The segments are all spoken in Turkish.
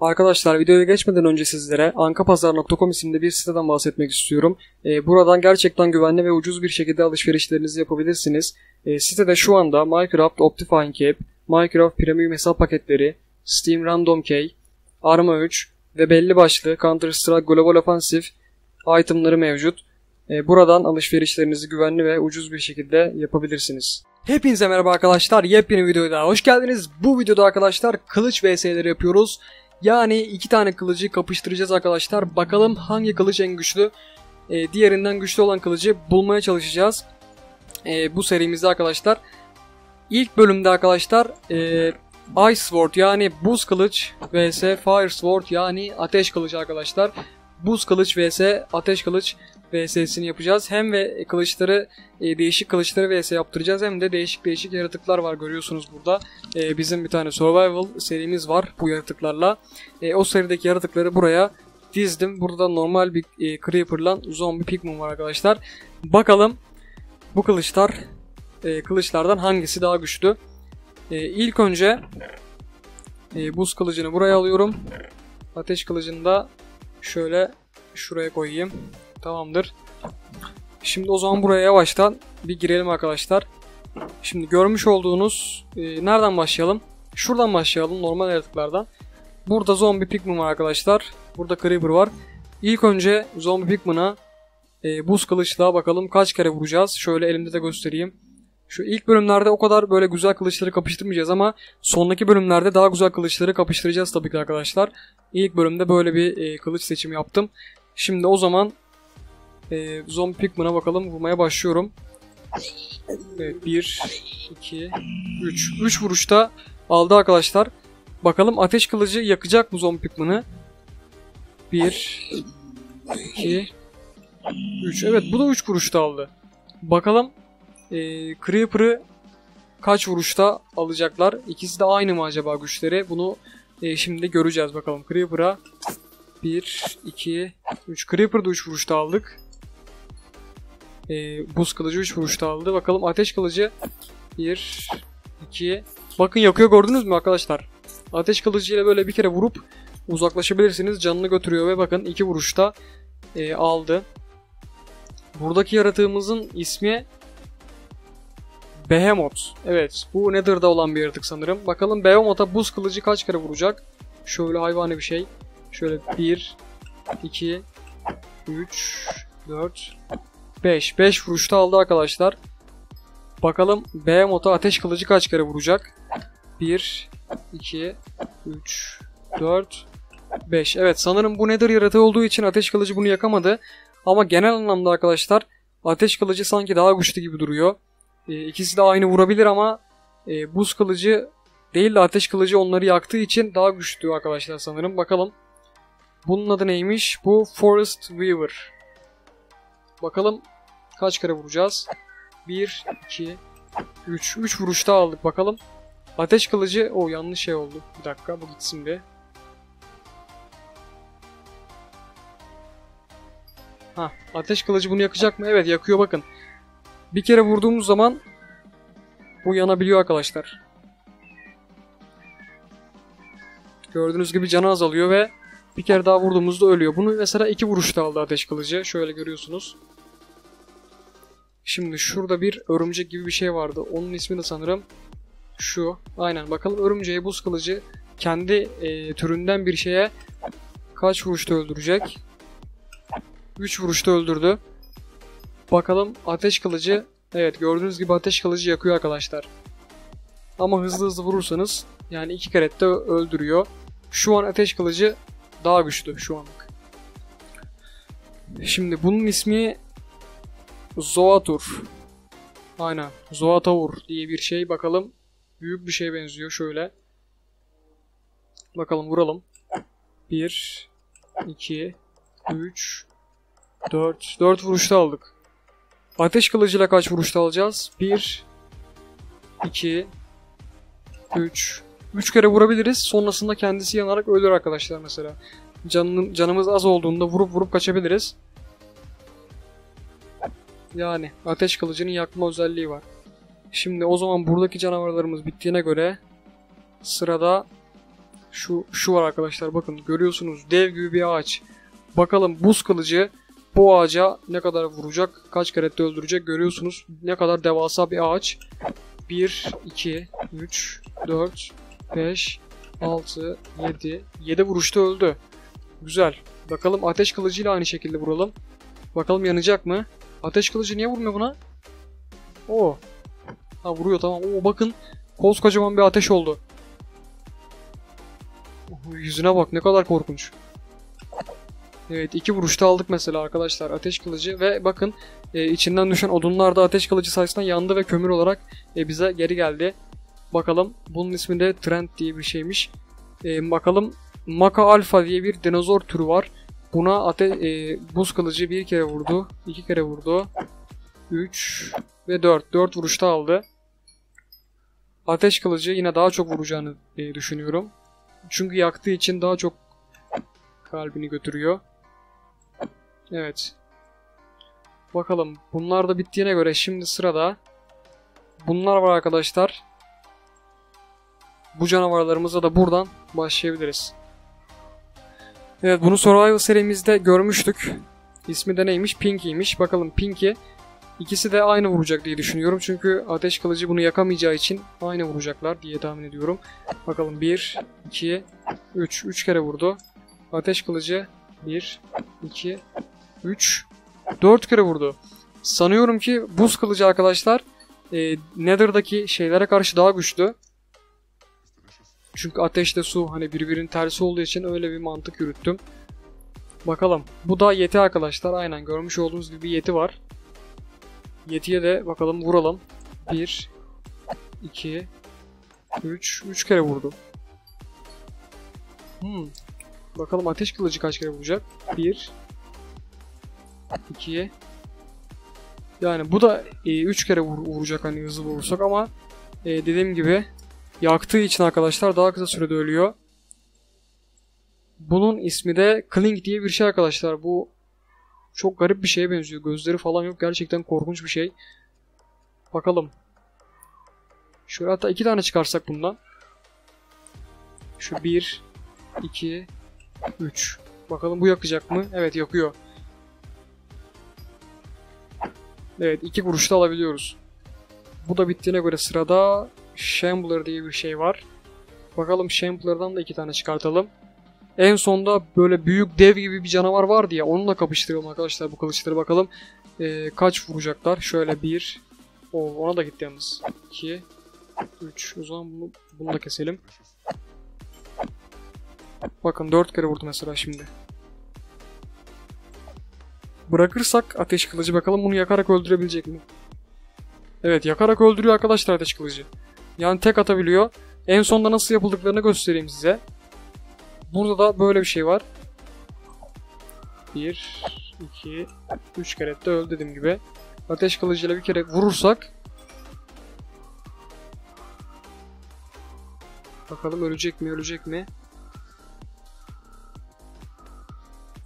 Arkadaşlar videoya geçmeden önce sizlere ankapazar.com isimli bir siteden bahsetmek istiyorum. Ee, buradan gerçekten güvenli ve ucuz bir şekilde alışverişlerinizi yapabilirsiniz. Ee, sitede şu anda Minecraft Optifine Cap, Minecraft Premium hesap paketleri, Steam Random Key, Arma 3 ve belli başlı Counter Strike Global Offensive itemları mevcut. Ee, buradan alışverişlerinizi güvenli ve ucuz bir şekilde yapabilirsiniz. Hepinize merhaba arkadaşlar. Yepyeni videoya daha hoş geldiniz. Bu videoda arkadaşlar kılıç vs'leri yapıyoruz. Yani iki tane kılıcı kapıştıracağız arkadaşlar. Bakalım hangi kılıç en güçlü. Ee, diğerinden güçlü olan kılıcı bulmaya çalışacağız. Ee, bu serimizde arkadaşlar. İlk bölümde arkadaşlar e, Ice Sword yani buz kılıç vs Fire Sword yani ateş kılıç arkadaşlar. Buz kılıç vs ateş kılıç VS'sini yapacağız. Hem ve kılıçları e, değişik kılıçları VS yaptıracağız hem de değişik değişik yaratıklar var görüyorsunuz burada. E, bizim bir tane survival serimiz var bu yaratıklarla. E, o serideki yaratıkları buraya dizdim. Burada normal bir e, creeper'la zombi pigman var arkadaşlar. Bakalım bu kılıçlar e, kılıçlardan hangisi daha güçlü? E, ilk önce e, buz kılıcını buraya alıyorum. Ateş kılıcını da şöyle şuraya koyayım. Tamamdır. Şimdi o zaman buraya yavaştan bir girelim arkadaşlar. Şimdi görmüş olduğunuz e, nereden başlayalım? Şuradan başlayalım normal yaratıklardan. Burada zombi pigman var arkadaşlar. Burada creeper var. İlk önce zombi pigman'a e, buz kılıçla bakalım kaç kere vuracağız. Şöyle elimde de göstereyim. Şu ilk bölümlerde o kadar böyle güzel kılıçları kapıştırmayacağız ama sonraki bölümlerde daha güzel kılıçları kapıştıracağız tabii ki arkadaşlar. İlk bölümde böyle bir e, kılıç seçimi yaptım. Şimdi o zaman e, zombi pigman'a bakalım vurmaya başlıyorum. Evet 1, 2, 3. 3 vuruşta aldı arkadaşlar. Bakalım ateş kılıcı yakacak bu zombi pigman'ı. 1, 2, 3. Evet bu da 3 vuruşta aldı. Bakalım e, Creeper'ı kaç vuruşta alacaklar? İkisi de aynı mı acaba güçleri? Bunu e, şimdi göreceğiz bakalım. Creeper'a 1, 2, 3. Creeper'da 3 vuruşta aldık. E, buz kılıcı 3 vuruşta aldı. Bakalım ateş kılıcı 1, 2. Bakın yakıyor gördünüz mü arkadaşlar? Ateş kılıcı ile böyle bir kere vurup uzaklaşabilirsiniz. Canını götürüyor ve bakın 2 vuruşta e, aldı. Buradaki yaratığımızın ismi Behemoth. Evet bu Nether'da olan bir yaratık sanırım. Bakalım Behemoth'a buz kılıcı kaç kere vuracak? Şöyle hayvani bir şey. Şöyle 1, 2, 3, 4, 5. 5 vuruşta aldı arkadaşlar. Bakalım Behemoth'a ateş kılıcı kaç kere vuracak? 1, 2, 3, 4, 5. Evet sanırım bu Nether yaratığı olduğu için ateş kılıcı bunu yakamadı. Ama genel anlamda arkadaşlar ateş kılıcı sanki daha güçlü gibi duruyor. E, ikisi de aynı vurabilir ama e, buz kılıcı değil de ateş kılıcı onları yaktığı için daha güçlü arkadaşlar sanırım. Bakalım. Bunun adı neymiş? Bu Forest Weaver. Bakalım kaç kere vuracağız? 1, 2, 3. 3 vuruşta aldık bakalım. Ateş kılıcı... o yanlış şey oldu. Bir dakika bu gitsin bir. Ha, ateş kılıcı bunu yakacak mı? Evet yakıyor bakın. Bir kere vurduğumuz zaman bu yanabiliyor arkadaşlar. Gördüğünüz gibi canı azalıyor ve bir kere daha vurduğumuzda ölüyor. Bunu mesela iki vuruşta aldı ateş kılıcı. Şöyle görüyorsunuz. Şimdi şurada bir örümcek gibi bir şey vardı. Onun ismi de sanırım şu. Aynen bakalım örümceği buz kılıcı kendi e, türünden bir şeye kaç vuruşta öldürecek? 3 vuruşta öldürdü. Bakalım ateş kılıcı. Evet gördüğünüz gibi ateş kılıcı yakıyor arkadaşlar. Ama hızlı hızlı vurursanız yani iki kerette öldürüyor. Şu an ateş kılıcı daha güçlü şu anlık. Şimdi bunun ismi Zoatur. Aynen. Zoatavur diye bir şey. Bakalım. Büyük bir şeye benziyor. Şöyle. Bakalım vuralım. 1 2 3 4 4 vuruşta aldık. Ateş kılıcıyla kaç vuruşta alacağız? 1 2 3 3 kere vurabiliriz. Sonrasında kendisi yanarak ölür arkadaşlar mesela. Canın, canımız az olduğunda vurup vurup kaçabiliriz. Yani ateş kılıcının yakma özelliği var. Şimdi o zaman buradaki canavarlarımız bittiğine göre sırada Şu şu var arkadaşlar bakın görüyorsunuz dev gibi bir ağaç. Bakalım buz kılıcı bu ağaca ne kadar vuracak, kaç kere de öldürecek görüyorsunuz. Ne kadar devasa bir ağaç. 1, 2, 3, 4, 5, 6, 7. 7 vuruşta öldü. Güzel. Bakalım ateş kılıcıyla aynı şekilde vuralım. Bakalım yanacak mı? Ateş kılıcı niye vurmuyor buna? Oo. Ha vuruyor tamam. Oo bakın. Koskocaman bir ateş oldu. Yüzüne bak ne kadar korkunç. Evet iki vuruşta aldık mesela arkadaşlar ateş kılıcı ve bakın e, içinden düşen odunlar da ateş kılıcı sayesinde yandı ve kömür olarak e, bize geri geldi. Bakalım bunun ismi de Trend diye bir şeymiş. E, bakalım Maka Alpha diye bir dinozor türü var. Buna ate e, buz kılıcı bir kere vurdu, iki kere vurdu, 3 ve 4. 4 vuruşta aldı. Ateş kılıcı yine daha çok vuracağını e, düşünüyorum. Çünkü yaktığı için daha çok kalbini götürüyor. Evet. Bakalım bunlar da bittiğine göre şimdi sırada bunlar var arkadaşlar. Bu canavarlarımıza da buradan başlayabiliriz. Evet bunu Survival serimizde görmüştük. İsmi de neymiş? Pinky'ymiş. Bakalım Pinky ikisi de aynı vuracak diye düşünüyorum. Çünkü ateş kılıcı bunu yakamayacağı için aynı vuracaklar diye tahmin ediyorum. Bakalım 1, 2, 3. 3 kere vurdu. Ateş kılıcı 1, 2, 3, 4 kere vurdu. Sanıyorum ki buz kılıcı arkadaşlar e, Nether'daki şeylere karşı daha güçlü. Çünkü ateşle su hani birbirinin tersi olduğu için öyle bir mantık yürüttüm. Bakalım. Bu da yeti arkadaşlar. Aynen görmüş olduğunuz gibi yeti var. Yetiye de bakalım vuralım. 1 2 3 3 kere vurdu. Hmm. Bakalım ateş kılıcı kaç kere vuracak? 1 2 Yani bu da 3 e, kere vur, vuracak hani hızlı vurursak ama e, dediğim gibi yaktığı için arkadaşlar daha kısa sürede ölüyor. Bunun ismi de Kling diye bir şey arkadaşlar. Bu çok garip bir şeye benziyor. Gözleri falan yok. Gerçekten korkunç bir şey. Bakalım. Şöyle hatta iki tane çıkarsak bundan. Şu bir, iki, üç. Bakalım bu yakacak mı? Evet yakıyor. Evet iki vuruşta alabiliyoruz. Bu da bittiğine göre sırada Shambler diye bir şey var. Bakalım Shambler'dan da iki tane çıkartalım. En sonda böyle büyük dev gibi bir canavar vardı ya onunla kapıştıralım arkadaşlar bu kılıçları bakalım. Ee, kaç vuracaklar? Şöyle bir. O ona da gitti yalnız. 2 3 o zaman bunu, bunu da keselim. Bakın 4 kere vurdu mesela şimdi. Bırakırsak ateş kılıcı bakalım bunu yakarak öldürebilecek mi? Evet yakarak öldürüyor arkadaşlar ateş kılıcı. Yani tek atabiliyor. En sonda nasıl yapıldıklarını göstereyim size. Burada da böyle bir şey var. 1, 2, 3 kere de öl dediğim gibi. Ateş kılıcıyla bir kere vurursak Bakalım ölecek mi ölecek mi?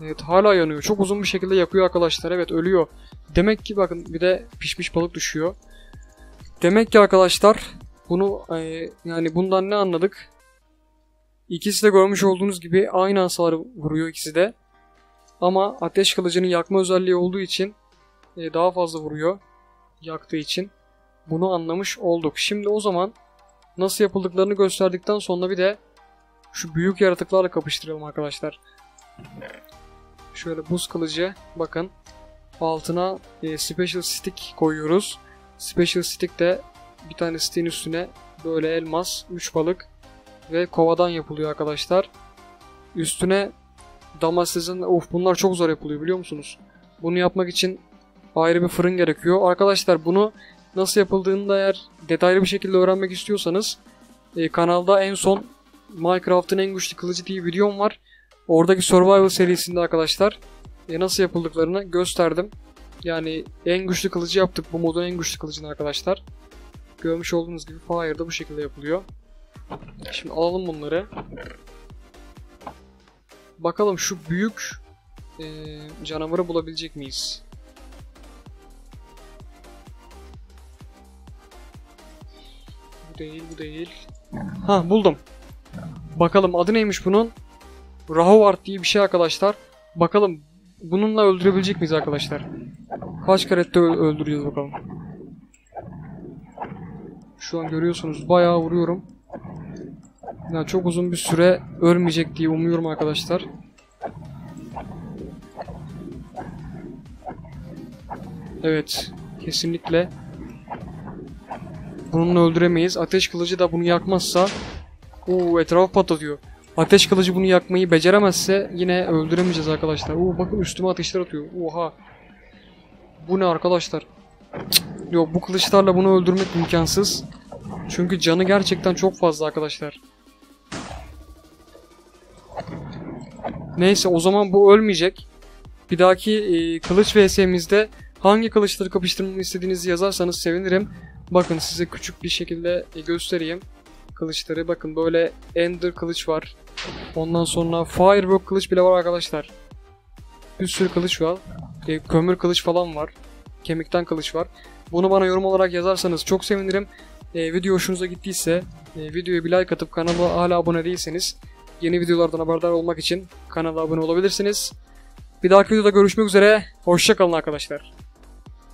Evet hala yanıyor. Çok uzun bir şekilde yakıyor arkadaşlar. Evet ölüyor. Demek ki bakın bir de pişmiş balık düşüyor. Demek ki arkadaşlar bunu e, yani bundan ne anladık? İkisi de görmüş olduğunuz gibi aynı hasarı vuruyor ikisi de. Ama ateş kılıcının yakma özelliği olduğu için e, daha fazla vuruyor. Yaktığı için. Bunu anlamış olduk. Şimdi o zaman nasıl yapıldıklarını gösterdikten sonra bir de şu büyük yaratıklarla kapıştıralım arkadaşlar. Şöyle buz kılıcı bakın altına e, special stick koyuyoruz. Special stick de bir tane stick'in üstüne böyle elmas, 3 balık ve kovadan yapılıyor arkadaşlar. Üstüne damascene of bunlar çok zor yapılıyor biliyor musunuz? Bunu yapmak için ayrı bir fırın gerekiyor. Arkadaşlar bunu nasıl yapıldığını da eğer detaylı bir şekilde öğrenmek istiyorsanız e, kanalda en son Minecraft'ın en güçlü kılıcı diye videom var. Oradaki Survival serisinde arkadaşlar e, nasıl yapıldıklarını gösterdim. Yani en güçlü kılıcı yaptık. Bu modun en güçlü kılıcını arkadaşlar. Görmüş olduğunuz gibi Fire'da bu şekilde yapılıyor. Şimdi alalım bunları. Bakalım şu büyük e, canavarı bulabilecek miyiz? Bu değil, bu değil. Ha buldum. Bakalım adı neymiş bunun? Rahovart diye bir şey arkadaşlar. Bakalım bununla öldürebilecek miyiz arkadaşlar? Kaç karette öldüreceğiz bakalım. Şu an görüyorsunuz bayağı vuruyorum. Ya çok uzun bir süre ölmeyecek diye umuyorum arkadaşlar. Evet, kesinlikle. Bununla öldüremeyiz. Ateş kılıcı da bunu yakmazsa Oo etraf patlatıyor. Ateş kılıcı bunu yakmayı beceremezse yine öldüremeyeceğiz arkadaşlar. Oo bakın üstüme ateşler atıyor. Oha. Bu ne arkadaşlar? Cık. Yok bu kılıçlarla bunu öldürmek imkansız. Çünkü canı gerçekten çok fazla arkadaşlar. Neyse o zaman bu ölmeyecek. Bir dahaki e, kılıç vs'mizde hangi kılıçları kapıştırmamı istediğinizi yazarsanız sevinirim. Bakın size küçük bir şekilde e, göstereyim kılıçları. Bakın böyle Ender kılıç var. Ondan sonra Firework kılıç bile var arkadaşlar. Bir sürü kılıç var. E, kömür kılıç falan var. Kemikten kılıç var. Bunu bana yorum olarak yazarsanız çok sevinirim. E, video hoşunuza gittiyse e, videoya bir like atıp kanala hala abone değilseniz yeni videolardan haberdar olmak için kanala abone olabilirsiniz. Bir dahaki videoda görüşmek üzere. Hoşçakalın arkadaşlar.